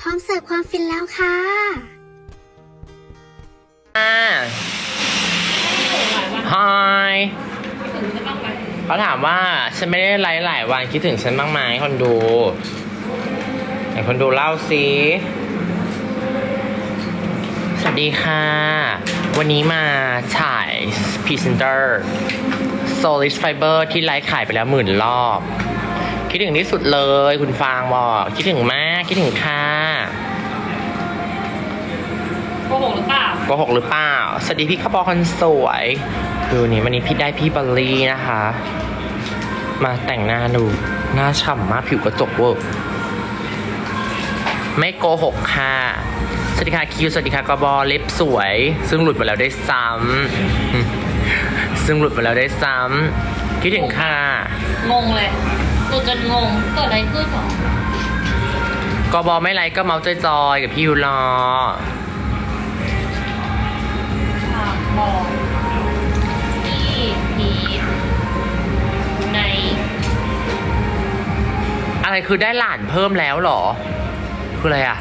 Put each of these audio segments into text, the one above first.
พร้อมเสิร์ฟความฟินแล้วค่ะ อ่า Hi เขาถามว่าฉันไม่ได้ไลฟ์หลายวันคิดถึงฉันบ้างไหมคนดูไหนคนดูเล่าสิสวัสดีค่ะ วันนี้มาถ่ายพรีเซนเตอร์ Solid Fiber ที่ไลฟ์ขายไปแล้วหมื่นรอบ คิดถึงที่สุดเลยคุณฟางบอก คิดถึงมาก คิดถึงค่ะ โกหกหรือเปล่าโกหกหรือเปล่า สวัสดีพี่ข้าวปอคนสวย ดูนี่วันนี้พี่ได้พี่บัลลี่นะคะ มาแต่งหน้าดู หน้าฉ่ำมากผิวกระจกเวอร์ไม่โกหกค่ะ สวัสดีค่ะคิว สวัสดีค่ะกบอเล็บสวย ซึ่งหลุดมาแล้วได้ซ้ำ ซึ่งหลุดมาแล้วได้ซ้ำ คิดถึงค่ะ งงเลยหนูจนงง เกิดอะไรขึ้นหรอกบอไม่ไรก็เมาส์จอยๆกับพี่ยูรอ อะไรคือได้หลานเพิ่มแล้วเหรอ คืออะไรอะ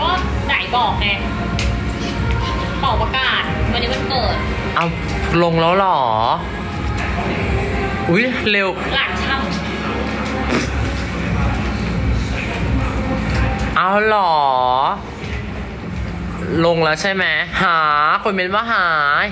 ก็ไหนบอกไงเป่าประกาศ วันนี้วันเกิด เอาลงแล้วเหรอ อุ้ยเร็ว หลานช่เอาเหรอ ลงแล้วใช่ไหมหา คนเป็นว่าหาย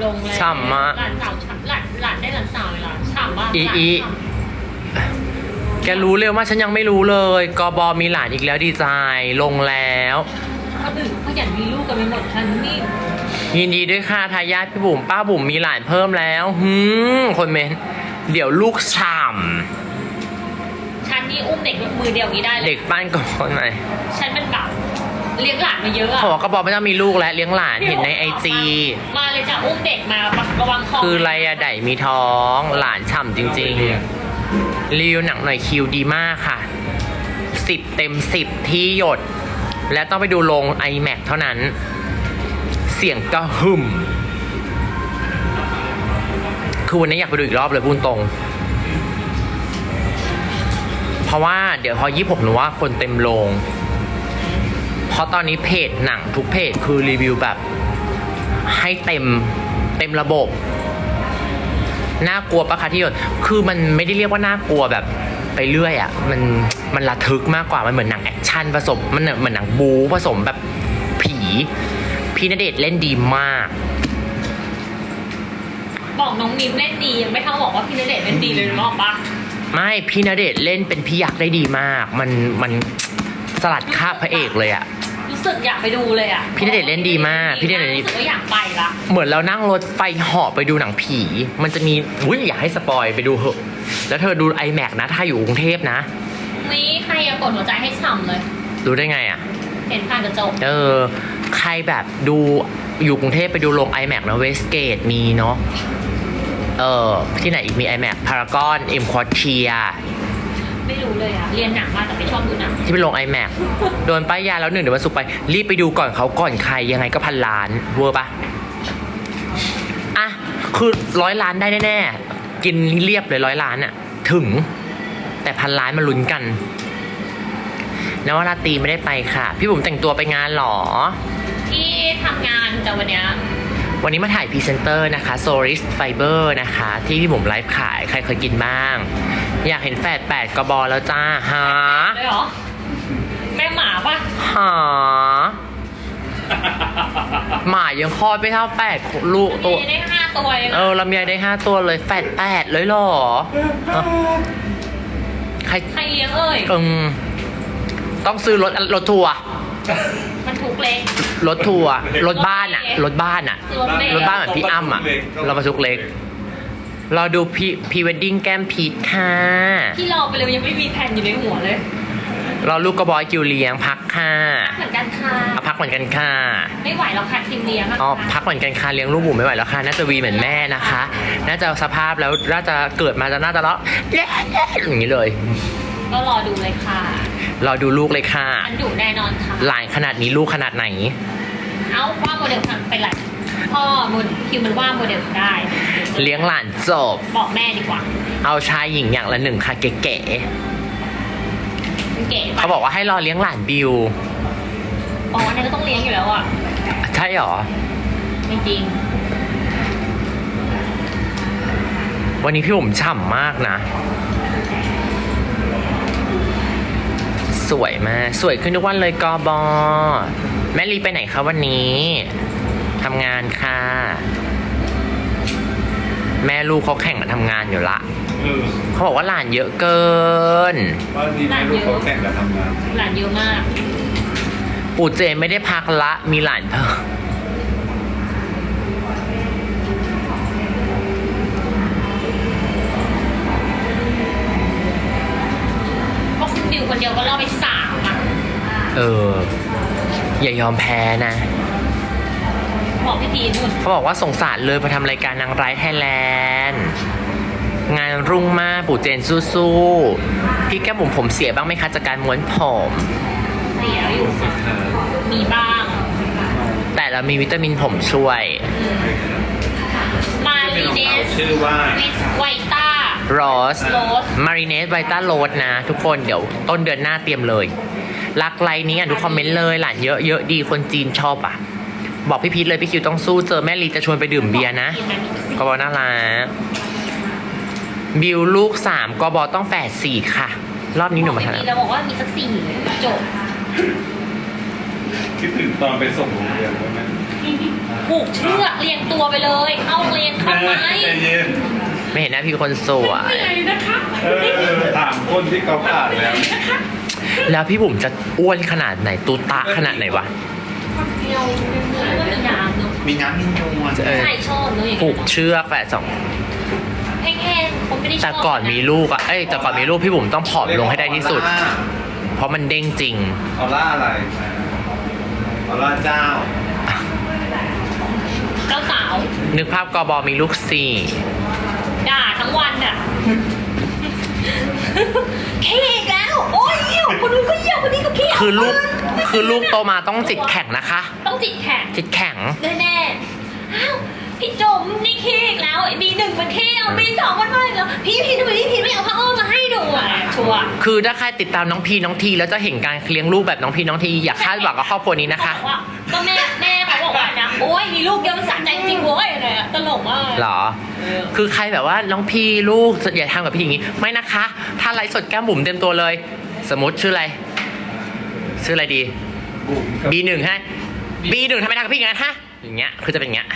ำลงเลยฉ่ำมาก หลานสาวฉ่ำหลานหลานได้หลานสาวเลยหลานฉ่ำมากอีหลานอีฉ่ำ แกรู้เร็วมากฉันยังไม่รู้เลยกบอมีหลานอีกแล้วดีใจลงแล้วคนอื่นเขาอยากมีลูกกันไปหมดฉันนี่ยินดีด้วยค่ะทายาทพี่บุ๋มป้าบุ๋มมีหลานเพิ่มแล้วหืมคนเมนเดี๋ยวลูกฉ่ฉันนี่อุ้มเด็กมือเดียวนี้ได้ำเลยเด็กบ้านก่อนหน่อยฉันเป็นแบบเลี้ยงหลานมาเยอะอะเขาบอกกบอไม่ต้องมีลูกแล้วเลี้ยงหลานเห็นในไอจีมาเลยจ้ะอุ้มเด็กมาระวังคอคือไรอะไดมีท้องหลานฉ่ำจริง ๆ รีวิวหนังหน่อยคิวดีมากค่ะสิบเต็มสิบที่หยด และต้องไปดูลง iMac เท่านั้น เสียงกระหึ่มคือวันนี้อยากไปดูอีกรอบเลยพูดตรง เพราะว่าเดี๋ยวพอยี่หกหนูว่าคนเต็มโรงเพราะตอนนี้เพจหนังทุกเพจคือรีวิวแบบ ให้เต็มเต็มระบบ น่ากลัวปะคะที่หยดคือมันไม่ได้เรียกว่าน่ากลัวแบบไปเรื่อยอะ่ะมันมันระทึกมากกว่ามันเหมือนหนังแอคชั่นผสมมันเหมือนหนังบูผสมแบบผี พี่ณเดชน์เล่นดีมาก บอกน้องมิมเล่นดียังไม่เท่าบอกว่าพี่ณเดชน์เล่นดีเลยนึกออกปะไม่พี่ณเดชน์เล่นเป็นพี่ยักษ์ได้ดีมาก มันมันสลัดคาบพระเอกเลยอะ่ะ รู้สึกอยากไปดูเลยอะพี่ณเดชน์เล่นดีมากพี่ณเดชน์เล่นดี รู้สึกว่าอยากไปละเหมือนเรานั่งรถไฟเหาะไปดูหนังผี มันจะมีอุ้ยอยากให้สปอยไปดูเหอะ แล้วเธอดู iMac นะ ถ้าอยู่กรุงเทพนะนี่ใครอะกดหัวใจให้ฉ่ำเลย รู้ได้ไงอะ เห็นผ่านกระจกเออ ใครแบบดูอยู่กรุงเทพไปดูโรง iMac นะเวสเกตมีเนาะ เออที่ไหนอีกมี iMac Paragon M Quartier ไม่รู้เลยอะเรียนหนังมาแต่ไม่ชอบดูหนังที่เป็นโรง iMac โดนป้ายยาแล้วหนึ่งเดี๋ยววันศุกร์ไป รีบไปดูก่อนเขาก่อนใครยังไงก็พันล้านเวอร์ปะอะ คือร้อยล้านได้แน่ๆ กินเรียบเลยร้อยล้านอะถึง แต่พันล้านมาลุ้นกันนวราตรีไม่ได้ไปค่ะ พี่บุ๋มแต่งตัวไปงานเหรอ ที่ทำงานแต่วันเนี้ย วันนี้มาถ่ายพรีเซนเตอร์นะคะ Soris Fiber นะคะ ที่พี่บุ๋มไลฟ์ขายใครเคยกินบ้าง อยากเห็นแฝดแปดกระบอแล้วจ้าหาเลยเหรอ แม่หมาปะหาหมายังคลอดไปเท่าแปดลูกตัว มีได้ห้าตัวเองเออะอลำไยได้ห้าตัวเลยแฝดแปดเลยเหรอเอ้าใครใครเลี้ยงเอ่ยอืมต้องซื้อรถรถทัวร์มันถูก เล็ก รถทัวร์รถบ้านอะรถบ้านอะรถเมล์รถบ้านเหมือนพี่อ้ำอะเรามาทุกเล็ก เราดูพีพีเวดดิ้งแก้มพีทค่ะ ที่รอไปเลยยังไม่มีแผนอยู่ในหัวเลย เราลูกกระบอยกิวเลี้ยงพักค่ะเหมือนกันค่ะ เอาพักเหมือนกันค่ะไม่ไหวแล้วค่ะทีมเลี้ยงอะอ๋อค่ะพักเหมือนกันค่ะเลี้ยงลูกบุ๋มไม่ไหวแล้วค่ะน่าจะวีเหมือนแม่นะคะ น่าจะสภาพแล้วน่าจะเกิดมาจะน่าจะแล้วอย่างนี้เลย ก็รอดูเลยค่ะ รอดูลูกเลยค่ะอันดุแน่นอนค่ะ หลานขนาดนี้ลูกขนาดไหน เอาว่าโมเดลทำไปหลายพ่อโมเดลคิวมันว่าโมเดลได้ เลี้ยงหลานจบ บอกแม่ดีกว่า เอาชายหญิงอย่างละหนึ่งค่ะเก๋มันเก๋ปะเขาบอกว่าให้รอเลี้ยงหลานบิว อ๋ออันนี้ก็ต้องเลี้ยงอยู่แล้วอะ ใช่หรอ จริงวันนี้พี่ผมฉ่ำมากนะ สวยมาก สวยขึ้นทุกวันเลยกอบอ แม่ลีไปไหนคะวันนี้ทำงานค่ะ แม่ลูกเขาแข่งกันทำงานอยู่ละเออเขาบอกว่าหลานเยอะเกินว่าที่แม่ลูกเขาแข่งกันทำงานๆหลานเยอะมาก ปู่เจนไม่ได้พักละมีหลานเพิ่ม เดียวก็ล่อไปสามอะเออ อย่ายอมแพ้นะ บอกพี่พีนู่นเขาบอกว่าสงสารเลยพอทำรายการนางร้ายไทยแลนด์ งานรุ่งมากปู่เจนสู้ๆพี่แก้มบุ๋มผมเสียบ้างไหมคะจากการม้วนผม เสียอยู่มีบ้าง แต่เรามีวิตามินผมช่วย มารีเนสชื่อว่าวิสไวต้า โรสโรสมารีเนสไวต้าโรสนะ ทุกคนเดี๋ยวต้นเดือนหน้าเตรียมเลย รักไลน์นี้อะดูคอมเมนต์เลยหลานเยอะเยอะดีคนจีนชอบอะ บอกพี่พีทเลยพี่คิวต้องสู้เจอแม่ลีจะชวนไปดื่มเบียร์นะกบอน่ารักบิวลูกสามกบอต้องแฝดสี่ค่ะ รอบนี้หนูมาพี่ทำพีเราบอกว่ามีสักสี่จบคิดถึงตอนไปส่งโรงเรียนใช่ไหมผูกเชือกเรียงตัวไปเลย เข้าเรียนทำไมใจเย็น ไม่เห็นหน้าพี่คนสวยเหนื่อยนะคะเออถามคนที่เขาผ่านแล้วแล้วพี่บุ๋มจะอ้วนขนาดไหนตูตะขนาดไหนวะเราเหนื่อยว่ามีน้ำเนอะมีน้ำมีนวลเออใช่ชอบเนอะอย่างผูเงี้กยเชือกแฝดสอง แห้งๆคนไม่ได้ชอบแต่ก่อนมีลูกอะเอ้ยแต่ก่อนมีลูกพี่บุ๋มต้องผอมลงให้ได้ที่สุด เพราะมันเด้งจริง ออร่าอะไรออร่าเจ้า เจ้าสาวนึกภาพกบอมีลูกสี่ด่าทั้ง วันอะเคอีกแล้ว โอ้ยเหี้ยวคนนู้นก็เหี้ยวคนนี้ก็เขี้ยวคือลูกคือลูกโตมาต้องจิตแข็งนะคะ ต้องจิตแข็งจิตแข็งแน่ๆอ้าวพี่จมนี่เคอีกแล้วไอ้บีหนึ่งมันเคเอาบีสองมันมาอีกแล้วพี่พีทำไมพี่พีไม่เอาผ้าอ้อมมาให้ดูอะชัวร์คือถ้าใครติดตามน้องพีน้องทีแล้วจะเห็นการเลี้ยงลูกแบบน้องพีน้องทีอย่าคาดหวังกับครอบครัวนี้นะคะเขาบอกว่าก็แม่ โอ้ยมีลูกเดียวมันสะใจจริงๆเว้ยอะไรอะตลกมากหรอคือใครแบบว่าน้องพี่ลูกอย่าทำกับพี่อย่างนี้ ไม่นะคะ ถ้าไลฟ์สดแก้มบุ๋มเต็มตัวเลย สมมติชื่ออะไร ชื่ออะไรดี บุ๋มกับ B หนึ่งฮะ B หนึ่งทำไมทำกับพี่อย่างนั้นฮะ อย่างเงี้ย คือจะเป็นอย่างเงี้ย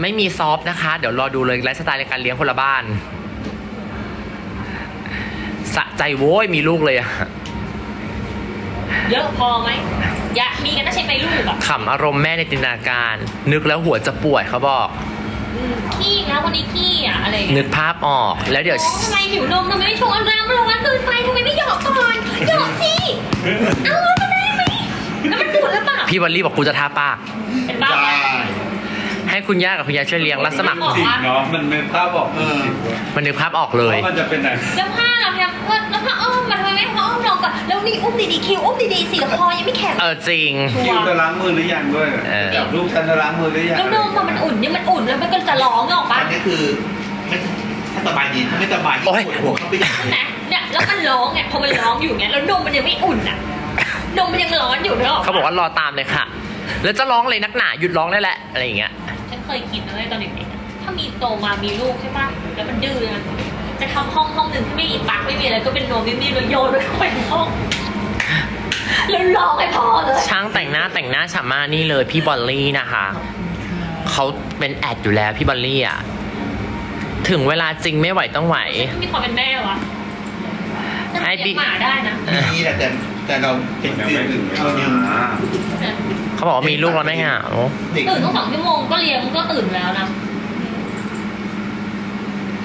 ไม่มีซอฟต์นะคะ เดี๋ยวรอดูเลยไลฟ์สไตล์ในการเลี้ยงคนละบ้าน สะใจโว้ยมีลูกเลยอะ เยอะพอไหมอยากมีกันนะใช่ไหมลูกอะขำอารมณ์แม่ในจินตนาการ นึกแล้วหัวจะปวดเขาบอก อืมขี้อีกแล้ววันนี้ขี้อะอะไรอย่างนึเงี้ยกภาพออกแล้วเดี๋ยวโอ้ทำไมหิวนมทำไมไม่ชงน้ำมันร้อนเกินไปทำไมไม่หยอกก่อนหยอกสิเอาร้อนมาได้ไหมแล้วมันดูดหรือเปล่าพี่วันลี่บอกกูจะทาปาก เป็นบ้าได้ให้คุณย่ากับคุณยายช่วยเลี้ยงรับสมัคร จริงเนาะมันเป็นภาพบอกเออมันนึกภาพออกเลย ว่ามันจะเป็นไหนแล้วผ้าเราเนี่ยว่าแล้วผ้าอ้อมมาทำไมไม่ ดีๆคิวอุ้มดีๆสิคอยังไม่แข็งเออจริง คิวจะล้างมือหรือยังด้วยเออจับลูกฉันจะล้างมือหรือยังแล้วนมมันอุ่นเนี่ยมันอุ่นแล้วมันก็จะร้องออกตปะอนนี้คือไม่ถ้าสบายดีถ้าไม่สบายยิ่งโอ๊ยปวดหัวเข้าไปใหญ่นะเนี่ยแล้วมันร้องไงพอมันร้องอยู่เงี้ยแล้วนมมันยังไม่อุ่นอะนมมันยังร้อนอยู่เนอะเขาบอกว่ารอตามเลยค่ะ แล้วจะร้องเลยนักหนาหยุดร้องได้แหละอะไรอย่างเงี้ย ฉันเคยคิดนะเลยตอนเด็กๆอะถ้ามีโตมามีลูกใช่ปะแล้วมันดื้อนะจะทำห้องห้องหนึ่งที่ไม่มีปลั๊กไม่มีอะไรก็เป็นนมนิ่มๆแล้วโยนไปเข้าไปในห้อง แล้วร้องให้พอเลย ช่างแต่งหน้าแต่งหน้าฉ่ำมากนี่เลยพี่บอลลี่นะคะ เขาเป็นแอดอยู่แล้วพี่บอลลี่อะ ถึงเวลาจริงไม่ไหวต้องไหว มีความเป็นแม่วะไอ้ไอ้บิ๊บิ๊กหมาได้นะนี่แหละแต่แต่เราเป็นยังฟิลไม่หถึนึ่งงเวเรายังลาเขาบอกว่ามีลูกแล้วไม่เหงาเด็กตื่นต้องสองชั่วโมงก็เลี้ยงก็ตื่นแล้วนะ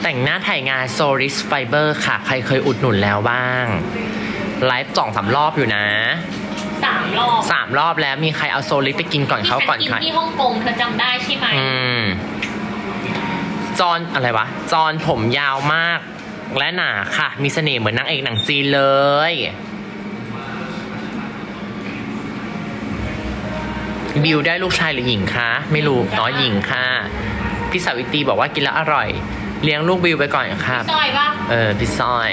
แต่งหน้าถ่ายงาน Soris Fiber ค่ะ ใครเคยอุดหนุนแล้วบ้าง ไลฟ์สองสามรอบอยู่นะสามรอบสามรอบแล้วมีใครเอาโซลิสไปกินก่อนเขาก่อนที่ใครฉันกินที่ฮ่องกงเธอจำได้ใช่ไหมอืมจอนอะไรวะ จอนผมยาวมาก และหนาค่ะ มีเสน่ห์เหมือนนางเอกหนังจีนเลย บิวได้ลูกชายหรือหญิงคะ ไม่รู้น้อยหญิงค่ะ พี่สาวิตรีบอกว่ากินแล้วอร่อย เลี้ยงลูกบิวไปก่อนครับ ซอยปะเออพี่ซอย